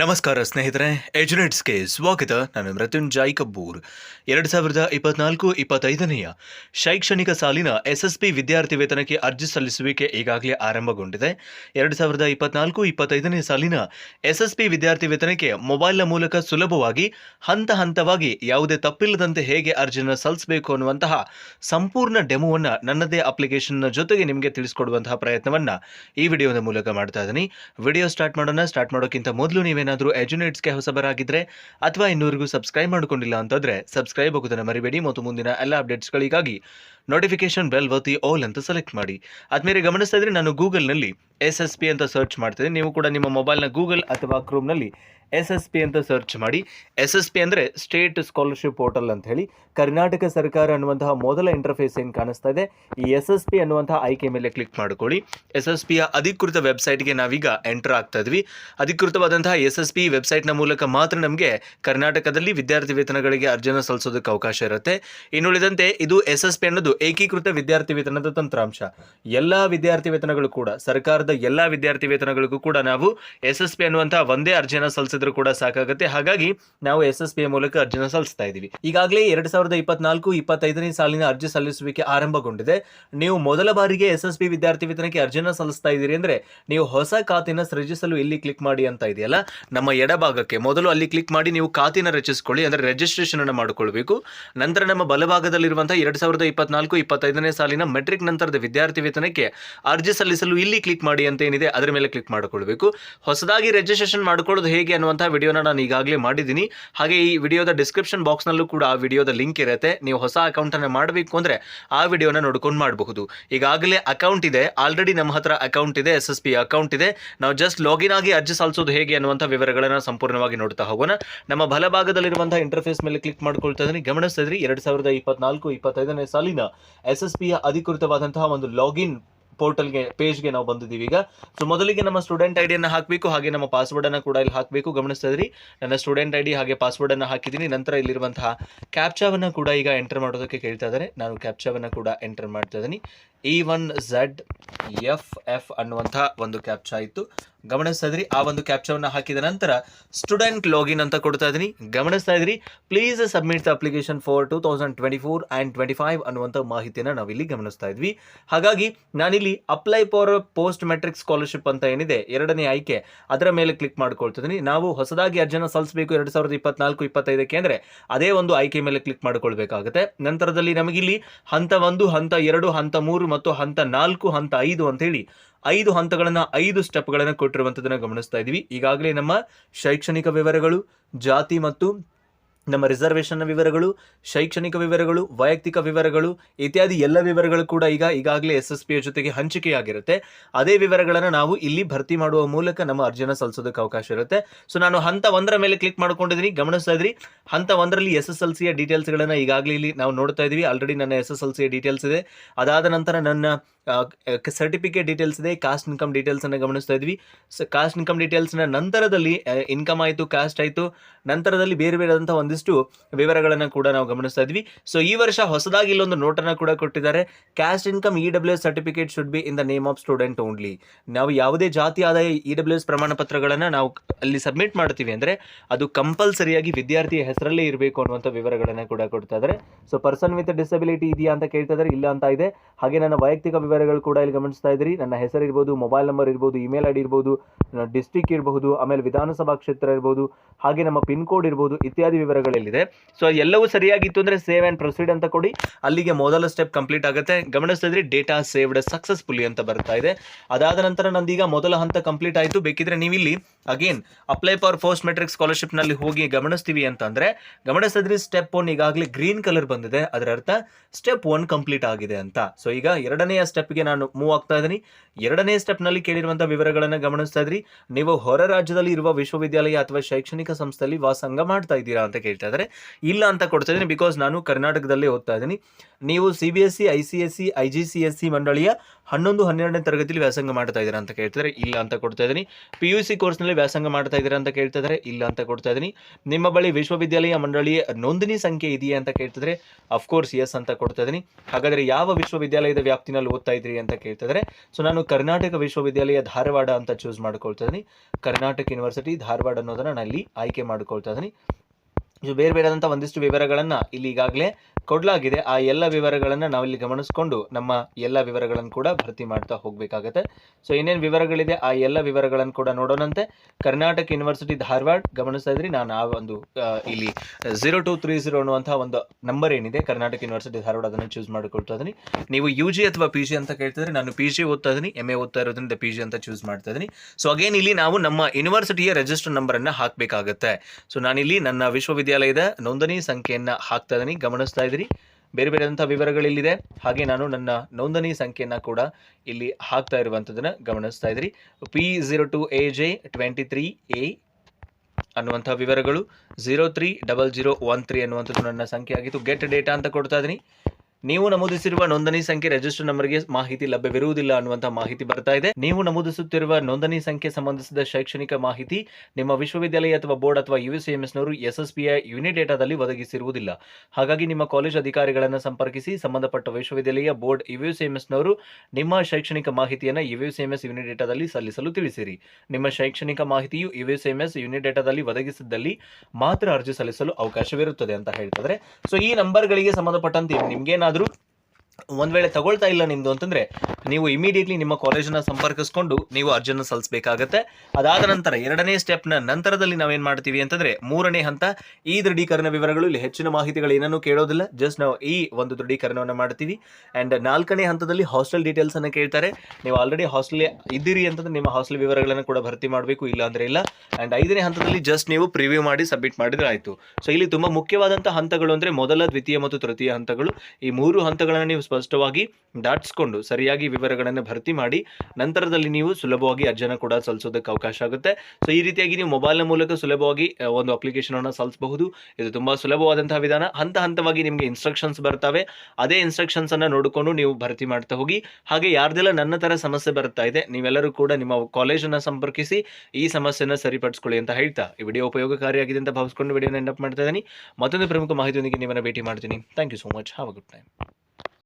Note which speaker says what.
Speaker 1: ನಮಸ್ಕಾರ ಸ್ನೇಹಿತರೆ ಎಜುನೆಟ್ಸ್ಗೆ ಸ್ವಾಗತ. ನಾನು ಮೃತ್ಯುಂಜಯ್ ಕಬ್ಬೂರ್ ಎರಡು ಸಾವಿರದ ಇಪ್ಪತ್ನಾಲ್ಕು ಇಪ್ಪತ್ತೈದನೆಯ ಶೈಕ್ಷಣಿಕ ಸಾಲಿನ ಎಸ್ಎಸ್ಪಿ ವಿದ್ಯಾರ್ಥಿ ವೇತನಕ್ಕೆ ಅರ್ಜಿ ಸಲ್ಲಿಸುವಿಕೆ ಈಗಾಗಲೇ ಆರಂಭಗೊಂಡಿದೆ. ಎರಡು ಸಾವಿರದ ಇಪ್ಪತ್ನಾಲ್ಕು ಇಪ್ಪತ್ತೈದನೇ ಸಾಲಿನ ಎಸ್ಎಸ್ಪಿ ವಿದ್ಯಾರ್ಥಿ ವೇತನಕ್ಕೆ ಮೊಬೈಲ್ನ ಮೂಲಕ ಸುಲಭವಾಗಿ, ಹಂತ ಹಂತವಾಗಿ ಯಾವುದೇ ತಪ್ಪಿಲ್ಲದಂತೆ ಹೇಗೆ ಅರ್ಜಿಯನ್ನು ಸಲ್ಲಿಸಬೇಕು ಅನ್ನುವಂತಹ ಸಂಪೂರ್ಣ ಡೆಮೋವನ್ನು ನನ್ನದೇ ಅಪ್ಲಿಕೇಶನ್ನ ಜೊತೆಗೆ ನಿಮಗೆ ತಿಳಿಸಿಕೊಡುವಂತಹ ಪ್ರಯತ್ನವನ್ನ ಈ ವಿಡಿಯೋದ ಮೂಲಕ ಮಾಡ್ತಾ ಇದ್ದೀನಿ. ವಿಡಿಯೋ ಸ್ಟಾರ್ಟ್ ಮಾಡೋಣ. ಸ್ಟಾರ್ಟ್ ಮಾಡೋಕ್ಕಿಂತ ಮೊದಲು ನೀವೇನಾದರೂ ಎಜುನೇಟ್ಸ್ಗೆ ಹೊಸಬರಾಗಿದ್ದರೆ ಅಥವಾ ಇನ್ನೂರಿಗೂ ಸಬ್ಸ್ಕ್ರೈಬ್ ಮಾಡ್ಕೊಂಡಿಲ್ಲ ಅಂತಂದರೆ ಸಬ್ಸ್ಕ್ರೈಬ್ ಆಗೋದನ್ನು ಮರಿಬೇಡಿ ಮತ್ತು ಮುಂದಿನ ಎಲ್ಲ ಅಪ್ಡೇಟ್ಸ್ಗಳಿಗಾಗಿ ನೋಟಿಫಿಕೇಶನ್ ಬೆಲ್ ಒತ್ತಿ ಆಲ್ ಅಂತ ಸೆಲೆಕ್ಟ್ ಮಾಡಿ. ಆದ್ಮೇಲೆ ಗಮನಿಸ್ತಾ ಇದ್ರೆ ನಾನು ಗೂಗಲ್ನಲ್ಲಿ ಎಸ್ ಎಸ್ ಪಿ ಅಂತ ಸರ್ಚ್ ಮಾಡ್ತೇನೆ ನೀವು ಕೂಡ ನಿಮ್ಮ ಮೊಬೈಲ್ನ ಗೂಗಲ್ ಅಥವಾ ಕ್ರೋಮ್ನಲ್ಲಿ ಎಸ್ ಎಸ್ ಪಿ ಅಂತ ಸರ್ಚ್ ಮಾಡಿ. ಎಸ್ ಎಸ್ ಪಿ ಅಂದರೆ ಸ್ಟೇಟ್ ಸ್ಕಾಲರ್ಶಿಪ್ ಪೋರ್ಟಲ್ ಅಂತ ಹೇಳಿ ಕರ್ನಾಟಕ ಸರ್ಕಾರ ಅನ್ನುವಂತಹ ಮೊದಲ ಇಂಟರ್ಫೇಸ್ ಏನು ಕಾಣಿಸ್ತಾ ಇದೆ? ಈ ಎಸ್ ಎಸ್ ಪಿ ಅನ್ನುವಂತಹ ಆಯ್ಕೆ ಮೇಲೆ ಕ್ಲಿಕ್ ಮಾಡ್ಕೊಳ್ಳಿ. ಎಸ್ ಎಸ್ ಪಿಯ ಅಧಿಕೃತ ವೆಬ್ಸೈಟ್ಗೆ ನಾವೀಗ ಎಂಟರ್ ಆಗ್ತಾ ಇದ್ವಿ. ಅಧಿಕೃತವಾದಂತಹ ಎಸ್ ಎಸ್ ಪಿ ವೆಬ್ಸೈಟ್ನ ಮೂಲಕ ಮಾತ್ರ ನಮಗೆ ಕರ್ನಾಟಕದಲ್ಲಿ ವಿದ್ಯಾರ್ಥಿ ವೇತನಗಳಿಗೆ ಅರ್ಜಿಯನ್ನು ಸಲ್ಲಿಸೋದಕ್ಕೆ ಅವಕಾಶ ಇರುತ್ತೆ. ಇನ್ನುಳಿದಂತೆ ಇದು ಎಸ್ ಎಸ್ ಪಿ ಅನ್ನೋದು ಏಕೀಕೃತ ವಿದ್ಯಾರ್ಥಿ ವೇತನದ ತಂತ್ರಾಂಶ. ಎಲ್ಲ ವಿದ್ಯಾರ್ಥಿ ವೇತನಗಳು ಕೂಡ, ಸರ್ಕಾರದ ಎಲ್ಲ ವಿದ್ಯಾರ್ಥಿ ವೇತನಗಳಿಗೂ ಕೂಡ ನಾವು ಎಸ್ ಎಸ್ ಪಿ ಅನ್ನುವಂತಹ ಒಂದೇ ಅರ್ಜಿನ ಸಲ್ಲಿಸಿದ್ರು ಕೂಡ ಸಾಕಾಗುತ್ತೆ. ಹಾಗಾಗಿ ನಾವು ಎಸ್ ಎಸ್ ಮೂಲಕ ಅರ್ಜಿನ ಸಲ್ಲಿಸ್ತಾ ಇದ್ದೀವಿ. ಈಗಾಗಲೇ ಎರಡ್ ಸಾವಿರದ ಇಪ್ಪತ್ನಾಲ್ಕು, ಇಪ್ಪತ್ತೈದನೇ ಸಾಲಿನ ಅರ್ಜಿ ಸಲ್ಲಿಸುವಿಕೆ ಆರಂಭಗೊಂಡಿದೆ. ನೀವು ಮೊದಲ ಬಾರಿಗೆ ಎಸ್ ಎಸ್ ವಿದ್ಯಾರ್ಥಿ ವೇತನಕ್ಕೆ ಅರ್ಜಿನ ಸಲ್ಲಿಸ್ತಾ ಇದ್ದೀರಿ ಅಂದ್ರೆ ನೀವು ಹೊಸ ಖಾತೆಯನ್ನು ಸೃಜಿಸಲು ಇಲ್ಲಿ ಕ್ಲಿಕ್ ಮಾಡಿ ಅಂತ ಇದೆಯಲ್ಲ? ನಮ್ಮ ಎಡಭಾಗಕ್ಕೆ ಮೊದಲು ಅಲ್ಲಿ ಕ್ಲಿಕ್ ಮಾಡಿ ನೀವು ಖಾತೆಯನ್ನು ರಚಿಸಿಕೊಳ್ಳಿ, ಅಂದ್ರೆ ರಿಜಿಸ್ಟ್ರೇಷನ್ ಅನ್ನು ಮಾಡಿಕೊಳ್ಬೇಕು. ನಂತರ ನಮ್ಮ ಬಲಭಾಗದಲ್ಲಿರುವಂತಹ ಎರಡ್ ಸಾವಿರದ ಇಪ್ಪತ್ನಾಲ್ಕು ಇಪ್ಪತ್ತೈದನೇ ಸಾಲಿನ ಮೆಟ್ರಿಕ್ ನಂತರದ ವಿದ್ಯಾರ್ಥಿ ವೇತನಕ್ಕೆ ಅರ್ಜಿ ಸಲ್ಲಿಸಲು ಇಲ್ಲಿ ಕ್ಲಿಕ್ ಮಾಡಿ ಅಂತ ಏನಿದೆ ಅದರ ಮೇಲೆ ಕ್ಲಿಕ್ ಮಾಡಿಕೊಳ್ಬೇಕು. ಹೊಸದಾಗಿ ರಿಜಿಸ್ಟ್ರೇಷನ್ ಮಾಡ್ಕೊಳ್ಳೋದು ಹೇಗೆ ಅನ್ನುವಂಥ ವಿಡಿಯೋನ ನಾನು ಈಗಾಗಲೇ ಮಾಡಿದ್ದೀನಿ. ಹಾಗೆ ಈ ವಿಡಿಯೋದ ಡಿಸ್ಕ್ರಿಪ್ಷನ್ ಬಾಕ್ಸ್ನಲ್ಲೂ ಕೂಡ ಆ ವಿಡಿಯೋದ ಲಿಂಕ್ ಇರುತ್ತೆ. ನೀವು ಹೊಸ ಅಕೌಂಟನ್ನು ಮಾಡಬೇಕು ಅಂದರೆ ಆ ವಿಡಿಯೋನ ನೋಡ್ಕೊಂಡು ಮಾಡಬಹುದು. ಈಗಾಗಲೇ ಅಕೌಂಟ್ ಇದೆ ಆಲ್ರೆಡಿ ನಮ್ಮ ಹತ್ರ ಅಕೌಂಟ್ ಇದೆ ಎಸ್ ಅಕೌಂಟ್ ಇದೆ. ನಾವು ಜಸ್ಟ್ ಲಾಗಿನ್ ಆಗಿ ಅರ್ಜಿ ಸಲ್ಲಿಸೋದು ಹೇಗೆ ಅನ್ನುವಂಥ ವಿವರಗಳನ್ನು ಸಂಪೂರ್ಣವಾಗಿ ನೋಡ್ತಾ ಹೋಗೋಣ. ನಮ್ಮ ಬಲಭಾಗದಲ್ಲಿರುವಂತಹ ಇಂಟರ್ಫೇಸ್ ಮೇಲೆ ಕ್ಲಿಕ್ ಮಾಡ್ಕೊಳ್ತಾ ಇದ್ದೀನಿ. ಗಮನಿಸ್ತಾ ಇದ್ರಿ, ಎರಡು ಸಾವಿರದ ಇಪ್ಪತ್ನಾಲ್ಕು, ಇಪ್ಪತ್ತೈದನೇ ಸಾಲಿನ ಎಸ್ ಎಸ್ ಪಿಯ ಅಧಿಕೃತವಾದಂತಹ ಒಂದು ಲಾಗಿನ್ ಪೋರ್ಟಲ್ಗೆ, ಪೇಜ್ಗೆ ನಾವು ಬಂದಿದ್ದೀವಿ. ಈಗ ಸೊ ಮೊದಲಿಗೆ ನಮ್ಮ ಸ್ಟೂಡೆಂಟ್ ಐಡಿಯನ್ನು ಹಾಕಬೇಕು, ಹಾಗೆ ನಮ್ಮ ಪಾಸ್ವರ್ಡ್ ಅನ್ನು ಕೂಡ ಇಲ್ಲಿ ಹಾಕಬೇಕು. ಗಮನಿಸ್ತಾ ಇದ್ರಿ ನನ್ನ ಸ್ಟೂಡೆಂಟ್ ಐಡಿ ಹಾಗೆ ಪಾಸ್ವರ್ಡ್ ಅನ್ನು ಹಾಕಿದ್ದೀನಿ. ನಂತರ ಇಲ್ಲಿರುವಂತಹ ಕ್ಯಾಪ್ಚಾವನ್ನು ಕೂಡ ಈಗ ಎಂಟರ್ ಮಾಡೋದಕ್ಕೆ ಕೇಳ್ತಾ ಇದ್ದಾರೆ. ನಾನು ಕ್ಯಾಪ್ಚಾವನ್ನು ಕೂಡ ಎಂಟರ್ ಮಾಡ್ತಾ ಇದ್ದೀನಿ. E one Z F F ಅನ್ನುವಂಥ ಒಂದು ಕ್ಯಾಪ್ಚಾ ಇತ್ತು. ಗಮನಿಸ್ತಾ ಆ ಒಂದು ಕ್ಯಾಪ್ಚಾವನ್ನು ಹಾಕಿದ ನಂತರ ಸ್ಟೂಡೆಂಟ್ ಲಾಗಿನ್ ಅಂತ ಕೊಡ್ತಾ ಇದ್ದೀನಿ ಗಮನಿಸ್ತಾ ಇದ್ರಿ please submit the application for two thousand twenty four and twenty five ಅನ್ನುವಂಥ ಮಾಹಿತಿಯನ್ನು ನಾವಿಲ್ಲಿ ಗಮನಿಸ್ತಾ ಇದ್ವಿ. ಹಾಗಾಗಿ ನಾನಿಲ್ಲಿ apply for post matric scholarship ಅಂತ ಏನಿದೆ, ಎರಡನೇ ಆಯ್ಕೆ, ಅದರ ಮೇಲೆ ಕ್ಲಿಕ್ ಮಾಡ್ಕೊಳ್ತಿದ್ದೀನಿ ನಾವು ಹೊಸದಾಗಿ ಅರ್ಜಿನ ಸಲ್ಲಿಸಬೇಕು ಎರಡು ಸಾವಿರದ ಇಪ್ಪತ್ನಾಲ್ಕು, ಇಪ್ಪತ್ತೈದಕ್ಕೆ ಅಂದರೆ ಅದೇ ಒಂದು ಆಯ್ಕೆ ಮೇಲೆ ಕ್ಲಿಕ್ ಮಾಡ್ಕೊಳ್ಬೇಕಾಗುತ್ತೆ. ನಂತರದಲ್ಲಿ ನಮಗಿಲ್ಲಿ ಹಂತ ಒಂದು, ಹಂತ ಎರಡು, ಹಂತ ಮೂರು ಮತ್ತು ಹಂತ ನಾಲ್ಕು, ಹಂತ ಐದು ಅಂತ ಹೇಳಿ ಐದು ಹಂತಗಳನ್ನು ಐದು ಸ್ಟೆಪ್ಗಳನ್ನು ಕೊಟ್ಟಿರುವಂಥದ್ದನ್ನು ಗಮನಿಸ್ತಾ ಇದ್ದೀವಿ. ಈಗಾಗಲೇ ನಮ್ಮ ಶೈಕ್ಷಣಿಕ ವಿವರಗಳು, ಜಾತಿ ಮತ್ತು ನಮ್ಮ ರಿಸರ್ವೇಷನ್ನ ವಿವರಗಳು, ಶೈಕ್ಷಣಿಕ ವಿವರಗಳು, ವೈಯಕ್ತಿಕ ವಿವರಗಳು ಇತ್ಯಾದಿ ಎಲ್ಲ ವಿವರಗಳು ಕೂಡ ಈಗ ಈಗಾಗಲೇ ಎಸ್ ಎಸ್ ಪಿಯ ಜೊತೆಗೆ ಹಂಚಿಕೆಯಾಗಿರುತ್ತೆ. ಅದೇ ವಿವರಗಳನ್ನು ನಾವು ಇಲ್ಲಿ ಭರ್ತಿ ಮಾಡುವ ಮೂಲಕ ನಮ್ಮ ಅರ್ಜಿನ ಸಲ್ಲಿಸೋದಕ್ಕೆ ಅವಕಾಶ ಇರುತ್ತೆ. ಸೊ ನಾನು ಹಂತ ಒಂದರ ಮೇಲೆ ಕ್ಲಿಕ್ ಮಾಡ್ಕೊಂಡಿದ್ದೀನಿ. ಗಮನಿಸ್ತಾ ಇದ್ರಿ. ಹಂತ ಒಂದರಲ್ಲಿ ಎಸ್ ಎಸ್ ಎಲ್ ಸಿಯ ಡೀಟೇಲ್ಸ್ಗಳನ್ನು ಈಗಾಗಲೇ ಇಲ್ಲಿ ನಾವು ನೋಡ್ತಾ ಇದ್ದೀವಿ. ಆಲ್ರೆಡಿ ನನ್ನ ಎಸ್ ಎಸ್ ಎಲ್ ಸಿಯ ಡೀಟೇಲ್ಸ್ ಇದೆ. ಅದಾದ ನಂತರ ನನ್ನ ಸರ್ಟಿಫಿಕೇಟ್ ಡೀಟೇಲ್ಸ್ ಇದೆ. ಕಾಸ್ಟ್ ಇನ್ಕಮ್ ಡೀಟೇಲ್ಸನ್ನು ಗಮನಿಸ್ತಾ ಇದ್ವಿ. ಕಾಸ್ಟ್ ಇನ್ಕಮ್ ಡೀಟೇಲ್ಸ್ನ ನಂತರದಲ್ಲಿ ಇನ್ಕಮ್ ಆಯಿತು ಕಾಸ್ಟ್ ಆಯಿತು, ನಂತರದಲ್ಲಿ ಬೇರೆ ಬೇರೆ ಆದಂತಹ ಒಂದಿಷ್ಟು ವಿವರಗಳನ್ನು ಕೂಡ ನಾವು ಗಮನಿಸ್ತಾ ಇದ್ವಿ. ಸೊ ಈ ವರ್ಷ ಹೊಸದಾಗಿ ಇಲ್ಲೊಂದು ನೋಟನ್ನು ಕೂಡ ಕೊಟ್ಟಿದ್ದಾರೆ. Caste income E W S certificate should be in the name of student only ನಾವು ಯಾವುದೇ ಜಾತಿ ಆದಾಯ ಇ ಡಬ್ಲ್ಯೂ ಎಸ್ ಪ್ರಮಾಣ ಪತ್ರಗಳನ್ನು ನಾವು ಅಲ್ಲಿ ಸಬ್ಮಿಟ್ ಮಾಡ್ತೀವಿ ಅಂದರೆ ಅದು ಕಂಪಲ್ಸರಿಯಾಗಿ ವಿದ್ಯಾರ್ಥಿಯ ಹೆಸರಲ್ಲೇ ಇರಬೇಕು ಅನ್ನುವಂಥ ವಿವರಗಳನ್ನು ಕೂಡ ಕೊಡ್ತಾ ಇದ್ದಾರೆ. ಸೊ ಪರ್ಸನ್ ವಿತ್ ಡಿಸಬಿಲಿಟಿ ಇದೆಯಾ ಅಂತ ಕೇಳ್ತಾ ಇದ್ದಾರೆ, ಇಲ್ಲ ಅಂತ ಇದೆ. ಹಾಗೆ ನನ್ನ ವೈಯಕ್ತಿಕ ವಿವರಗಳು ಕೂಡ ಇಲ್ಲಿ ಗಮನಿಸ್ತಾ ಇದ್ರಿ ನನ್ನ ಹೆಸರು ಇರ್ಬೋದು ಮೊಬೈಲ್ ನಂಬರ್ ಇರ್ಬೋದು ಇಮೇಲ್ ಐ ಡಿ ಇರ್ಬೋದು ಡಿಸ್ಟ್ರಿಕ್ಟ್ ಇರಬಹುದು ಆಮೇಲೆ ವಿಧಾನಸಭಾ ಕ್ಷೇತ್ರ ಇರ್ಬೋದು, ಹಾಗೆ ನಮ್ಮ ಪಿನ್ ಕೋಡ್ ಇರ್ಬೋದು, ಇತ್ಯಾದಿ ವಿವರಗಳಿದೆ ಸೊ ಎಲ್ಲವೂ ಸರಿಯಾಗಿತ್ತು ಅಂದರೆ ಸೇವ್ ಆ್ಯಂಡ್ ಪ್ರೊಸೀಡ್ ಅಂತ ಕೊಡಿ. ಅಲ್ಲಿಗೆ ಮೊದಲ ಸ್ಟೆಪ್ ಕಂಪ್ಲೀಟ್ ಆಗುತ್ತೆ. ಗಮನಿಸ್ತಾ ಡೇಟಾ ಸೇವ್ಡ್ ಸಕ್ಸಸ್ಫುಲಿ ಅಂತ ಬರ್ತಾ ಇದೆ. ಅದಾದ ನಂತರ ನಂದೀಗ ಮೊದಲ ಹಂತ ಕಂಪ್ಲೀಟ್ ಆಯಿತು. ಬೇಕಿದ್ರೆ ನೀವಿಲ್ಲಿ again apply for post matric ಸ್ಕಾಲರ್ಶಿಪ್ನಲ್ಲಿ ಹೋಗಿ ಗಮನಿಸ್ತೀವಿ ಅಂತಂದ್ರೆ ಗಮನಿಸಿದ್ರೆ ಸ್ಟೆಪ್ ಒನ್ ಈಗಾಗಲೇ ಗ್ರೀನ್ ಕಲರ್ ಬಂದಿದೆ. ಅದರ ಅರ್ಥ ಸ್ಟೆಪ್ ಒನ್ ಕಂಪ್ಲೀಟ್ ಆಗಿದೆ ಅಂತ. ಸೊ ಈಗ ಎರಡನೆಯ ಸ್ಟೆಪ್ಗೆ ನಾನು ಮೂವ್ ಆಗ್ತಾ ಇದ್ದೀನಿ. ಎರಡನೇ ಸ್ಟೆಪ್ನಲ್ಲಿ ಕೇಳಿರುವಂಥ ವಿವರಗಳನ್ನು ಗಮನಿಸ್ತಾ ಇದ್ರಿ. ನೀವು ಹೊರ ರಾಜ್ಯದಲ್ಲಿ ಇರುವ ವಿಶ್ವವಿದ್ಯಾಲಯ ಅಥವಾ ಶೈಕ್ಷಣಿಕ ಸಂಸ್ಥೆಯಲ್ಲಿ ವಾಸಂಗ ಮಾಡ್ತಾ ಇದ್ದೀರಾ ಅಂತ ಕೇಳ್ತಾ ಇದ್ದಾರೆ. ಇಲ್ಲ ಅಂತ ಕೊಡ್ತಾ ಇದ್ದೀನಿ ಬಿಕಾಸ್ ನಾನು ಕರ್ನಾಟಕದಲ್ಲೇ ಓದ್ತಾ ಇದ್ದೀನಿ. ನೀವು C B S C I C S C I G C S C ಮಂಡಳಿಯ ಹನ್ನೊಂದು, ಹನ್ನೆರಡನೇ ತರಗತಿಯಲ್ಲಿ ವ್ಯಾಸಂಗ ಮಾಡ್ತಾ ಇದ್ದೀರಾ ಅಂತ ಕೇಳ್ತಿದ್ದಾರೆ ಇಲ್ಲ ಅಂತ ಕೊಡ್ತಾ ಇದ್ದೀನಿ. ಪಿ ಯು ಸಿ ಕೋರ್ಸ್ನಲ್ಲಿ ವ್ಯಾಸಂಗ ಮಾಡ್ತಾ ಇದ್ದೀರಾ ಅಂತ ಕೇಳ್ತಾ ಇದ್ದಾರೆ. ಇಲ್ಲ ಅಂತ ಕೊಡ್ತಾ ಇದ್ದೀನಿ. ನಿಮ್ಮ ಬಳಿ ವಿಶ್ವವಿದ್ಯಾಲಯ ಮಂಡಳಿಯ ನೋಂದಣಿ ಸಂಖ್ಯೆ ಇದೆಯಾ ಅಂತ ಕೇಳ್ತಿದ್ರೆ ಅಫ್ಕೋರ್ಸ್ ಎಸ್ ಅಂತ ಕೊಡ್ತಾ ಇದ್ದೀನಿ. ಹಾಗಾದರೆ ಯಾವ ವಿಶ್ವವಿದ್ಯಾಲಯದ ವ್ಯಾಪ್ತಿನಲ್ಲಿ ಓದ್ತಾ ಇದ್ರಿ ಅಂತ ಕೇಳ್ತಾ ಸೊ ನಾನು ಕರ್ನಾಟಕ ವಿಶ್ವವಿದ್ಯಾಲಯ ಧಾರವಾಡ ಅಂತ ಚೂಸ್ ಮಾಡ್ಕೊಳ್ತಾ ಇದ್ದೀನಿ. ಕರ್ನಾಟಕ ಯೂನಿವರ್ಸಿಟಿ ಧಾರವಾಡ ಅನ್ನೋದನ್ನ ನಾನು ಇಲ್ಲಿ ಆಯ್ಕೆ ಮಾಡ್ಕೊಳ್ತಾ ಇದ್ದೀನಿ. ಇದು ಬೇರೆ ಬೇರೆ ಆದಂಥ ಒಂದಿಷ್ಟು ವಿವರಗಳನ್ನು ಇಲ್ಲಿ ಈಗಾಗಲೇ ಕೊಡಲಾಗಿದೆ. ಆ ಎಲ್ಲ ವಿವರಗಳನ್ನು ನಾವಿಲ್ಲಿ ಗಮನಿಸ್ಕೊಂಡು ನಮ್ಮ ಎಲ್ಲ ವಿವರಗಳನ್ನು ಕೂಡ ಭರ್ತಿ ಮಾಡ್ತಾ ಹೋಗಬೇಕಾಗತ್ತೆ. ಸೊ ಏನೇನು ವಿವರಗಳಿದೆ? ಆ ಎಲ್ಲ ವಿವರಗಳನ್ನು ಕೂಡ ನೋಡೋಣಂತೆ. ಕರ್ನಾಟಕ ಯೂನಿವರ್ಸಿಟಿ ಧಾರವಾಡ, ಗಮನಿಸ್ತಾ ಇದ್ರಿ, ನಾನು ಆ ಒಂದು ಇಲ್ಲಿ ಝೀರೋ ಟು ತ್ರೀ ಝೀರೋ ಅನ್ನುವಂಥ ಒಂದು ನಂಬರ್ ಏನಿದೆ? ಕರ್ನಾಟಕ ಯೂನಿವರ್ಸಿಟಿ ಧಾರವಾಡ ಅದನ್ನು ಚೂಸ್ ಮಾಡಿಕೊಳ್ತಾ ಇದ್ದೀನಿ. ನೀವು ಯು ಜಿ ಅಥವಾ ಪಿ ಜಿ ಅಂತ ಕೇಳ್ತಿದ್ರೆ ನಾನು ಪಿ ಜಿ ಓದ್ತಾ ಇದ್ದೀನಿ ಎಂ ಎ ಓದ್ತಾ ಇರೋದ್ರಿಂದ ಪಿ ಜಿ ಅಂತ ಚೂಸ್ ಮಾಡ್ತಾ ಇದ್ದೀನಿ. ಸೊ ಅಗೇನ್ ಇಲ್ಲಿ ನಾವು ನಮ್ಮ ಯೂನಿವರ್ಸಿಟಿಯ ರಿಜಿಸ್ಟರ್ ನಂಬರನ್ನು ಹಾಕಬೇಕಾಗತ್ತೆ. ಸೊ ನಾನಿಲ್ಲಿ ನನ್ನ ವಿಶ್ವವಿದ್ಯಾಲಯದ ನೋಂದಣಿ ಸಂಖ್ಯೆಯನ್ನು ಹಾಕ್ತಾ ಇದ್ದೀನಿ ಗಮನಿಸ್ತಾ ಇದ್ದೀರಿ ಬೇರೆ ಬೇರೆದಂಥ ವಿವರಗಳು ವಿವರಗಳಿಲ್ಲಿದೆ. ಹಾಗೆ ನಾನು ನನ್ನ ನೋಂದಣಿ ಸಂಖ್ಯೆಯನ್ನು ಕೂಡ ಇಲ್ಲಿ ಹಾಕ್ತಾ ಇರುವಂಥದ್ದನ್ನು ಗಮನಿಸ್ತಾ ಇದ್ದೀರಿ P zero two A J twenty three A ಅನ್ನುವಂಥ ವಿವರಗಳು zero three double zero one three ಅನ್ನುವಂಥದ್ದು ನನ್ನ ಸಂಖ್ಯೆ ಆಗಿತ್ತು. ಗೆಟ್ ಡೇಟಾ ಅಂತ ಕೊಡ್ತಾ ಇದ್ದೀನಿ ನೀವು ನಮೂದಿಸಿರುವ ನೋಂದಣಿ ಸಂಖ್ಯೆ ರಿಜಿಸ್ಟರ್ ನಂಬರ್ಗೆ ಮಾಹಿತಿ ಲಭ್ಯವಿರುವುದಿಲ್ಲ ಅನ್ನುವಂತಹ ಮಾಹಿತಿ ಬರ್ತಾ ಇದೆ. ನೀವು ನಮೂದಿಸುತ್ತಿರುವ ನೋಂದಣಿ ಸಂಖ್ಯೆ ಸಂಬಂಧಿಸಿದ ಶೈಕ್ಷಣಿಕ ಮಾಹಿತಿ ನಿಮ್ಮ ವಿಶ್ವವಿದ್ಯಾಲಯ ಅಥವಾ ಬೋರ್ಡ್ ಅಥವಾ ಯುಎಸ್ಎಂಎಸ್ನವರು ಸಿ ಎಂ ಎಸ್ನವರು ಎಸ್ ಎಸ್ ಪಿ ಐ ಡೇಟಾದಲ್ಲಿ ಒದಗಿಸಿರುವುದಿಲ್ಲ. ಹಾಗಾಗಿ ನಿಮ್ಮ ಕಾಲೇಜ್ ಅಧಿಕಾರಿಗಳನ್ನು ಸಂಪರ್ಕಿಸಿ, ಸಂಬಂಧಪಟ್ಟ ವಿಶ್ವವಿದ್ಯಾಲಯ, ಬೋರ್ಡ್, ಯುಎಸ್ಎಂಎಸ್ನವರು ನಿಮ್ಮ ಶೈಕ್ಷಣಿಕ ಮಾಹಿತಿಯನ್ನು ಯುಎಸ್ಎಂಎಸ್ ಯುನಿ ಡೇಟಾದಲ್ಲಿ ಸಲ್ಲಿಸಲು ತಿಳಿಸಿರಿ. ನಿಮ್ಮ ಶೈಕ್ಷಣಿಕ ಮಾಹಿತಿಯು ಯುಎಸ್ಎಂಎಸ್ ಯುನಿ ಡೇಟಾದಲ್ಲಿ ಒದಗಿಸಿದ್ದಲ್ಲಿ ಮಾತ್ರ ಅರ್ಜಿ ಸಲ್ಲಿಸಲು ಅವಕಾಶವಿರುತ್ತದೆ ಅಂತ ಹೇಳ್ತಾರೆ ಸೊ ಈ ನಂಬರ್ಗಳಿಗೆ ಸಂಬಂಧಪಟ್ಟಂತೆ друг ಒಂದ್ ವೇಳೆ ತಗೊಳ್ತಾ ಇಲ್ಲ ನಿಮ್ದು ಅಂತಂದ್ರೆ ನೀವು ಇಮಿಡಿಯೇಟ್ಲಿ ನಿಮ್ಮ ಕಾಲೇಜನ್ನ ಸಂಪರ್ಕಿಸ್ಕೊಂಡು ನೀವು ಅರ್ಜಿಯನ್ನು ಸಲ್ಲಿಸಬೇಕಾಗತ್ತೆ. ಅದಾದ ನಂತರ ಎರಡನೇ ಸ್ಟೆಪ್ನ ನಂತರದಲ್ಲಿ ನಾವೇನ್ ಮಾಡ್ತೀವಿ ಅಂತಂದ್ರೆ ಮೂರನೇ ಹಂತ ಈ ದೃಢೀಕರಣ ವಿವರಗಳು, ಇಲ್ಲಿ ಹೆಚ್ಚಿನ ಮಾಹಿತಿಗಳು ಏನನ್ನೂ ಕೇಳೋದಿಲ್ಲ. ಜಸ್ಟ್ ನಾವು ಈ ಒಂದು ದೃಢೀಕರಣವನ್ನು ಮಾಡ್ತೀವಿ. ಅಂಡ್ ನಾಲ್ಕನೇ ಹಂತದಲ್ಲಿ ಹಾಸ್ಟೆಲ್ ಡೀಟೇಲ್ಸ್ ಅನ್ನ ಕೇಳ್ತಾರೆ. ನೀವು ಆಲ್ರೆಡಿ ಹಾಸ್ಟೆಲ್ ಇದ್ದೀರಿ ಅಂತಂದ್ರೆ ನಿಮ್ಮ ಹಾಸ್ಟೆಲ್ ವಿವರಗಳನ್ನು ಕೂಡ ಭರ್ತಿ ಮಾಡಬೇಕು, ಇಲ್ಲ ಅಂದ್ರೆ ಇಲ್ಲ. ಅಂಡ್ ಐದನೇ ಹಂತದಲ್ಲಿ ಜಸ್ಟ್ ನೀವು ಪ್ರಿವ್ಯೂ ಮಾಡಿ ಸಬ್ಮಿಟ್ ಮಾಡಿದ್ರೆ ಆಯ್ತು. ಸೊ ಇಲ್ಲಿ ತುಂಬಾ ಮುಖ್ಯವಾದಂತಹ ಹಂತಗಳು ಅಂದ್ರೆ ಮೊದಲ, ದ್ವಿತೀಯ ಮತ್ತು ತೃತೀಯ ಹಂತಗಳು. ಈ ಮೂರು ಹಂತಗಳನ್ನು ನೀವು ಸ್ಪಷ್ಟವಾಗಿ ದಾಟಿಸ್ಕೊಂಡು ಸರಿಯಾಗಿ ವಿವರಗಳನ್ನು ಭರ್ತಿ ಮಾಡಿ ನಂತರದಲ್ಲಿ ನೀವು ಸುಲಭವಾಗಿ ಅರ್ಜಿಯನ್ನು ಕೂಡ ಸಲ್ಲಿಸೋದಕ್ಕೆ ಅವಕಾಶ ಆಗುತ್ತೆ. ಸೊ ಈ ರೀತಿಯಾಗಿ ನೀವು ಮೊಬೈಲ್ನ ಮೂಲಕ ಸುಲಭವಾಗಿ ಒಂದು ಅಪ್ಲಿಕೇಶನ್ ಅನ್ನು ಸಲ್ಲಿಸಬಹುದು. ಇದು ತುಂಬಾ ಸುಲಭವಾದಂತಹ ವಿಧಾನ. ಹಂತ ಹಂತವಾಗಿ ನಿಮಗೆ ಇನ್ಸ್ಟ್ರಕ್ಷನ್ಸ್ ಬರ್ತವೆ. ಅದೇ ಇನ್ಸ್ಟ್ರಕ್ಷನ್ಸ್ ಅನ್ನ ನೋಡಿಕೊಂಡು ನೀವು ಭರ್ತಿ ಮಾಡ್ತಾ ಹೋಗಿ. ಹಾಗೆ ಯಾರ್ದೆಲ್ಲ ನನ್ನ ತರ ಸಮಸ್ಯೆ ಬರ್ತಾ ಇದೆ, ನೀವೆಲ್ಲರೂ ಕೂಡ ನಿಮ್ಮ ಕಾಲೇಜನ್ನ ಸಂಪರ್ಕಿಸಿ ಈ ಸಮಸ್ಯೆನ ಸರಿಪಡಿಸ್ಕೊಳ್ಳಿ ಅಂತ ಹೇಳ್ತಾ ಈ ವಿಡಿಯೋ ಉಪಯೋಗಕಾರಿಯಾಗಿದೆ ಅಂತ ಭಾವಿಸ್ಕೊಂಡು ವಿಡಿಯೋನ ಎಂಡಪ್ ಮಾಡ್ತಾ ಇದ್ದೀನಿ. ಮತ್ತೊಂದು ಪ್ರಮುಖ ಮಾಹಿತಿಯೊಂದಿಗೆ ನಿಮ್ಮನ್ನು ಭೇಟಿ ಮಾಡ್ತೀನಿ. Thank you so much have a good time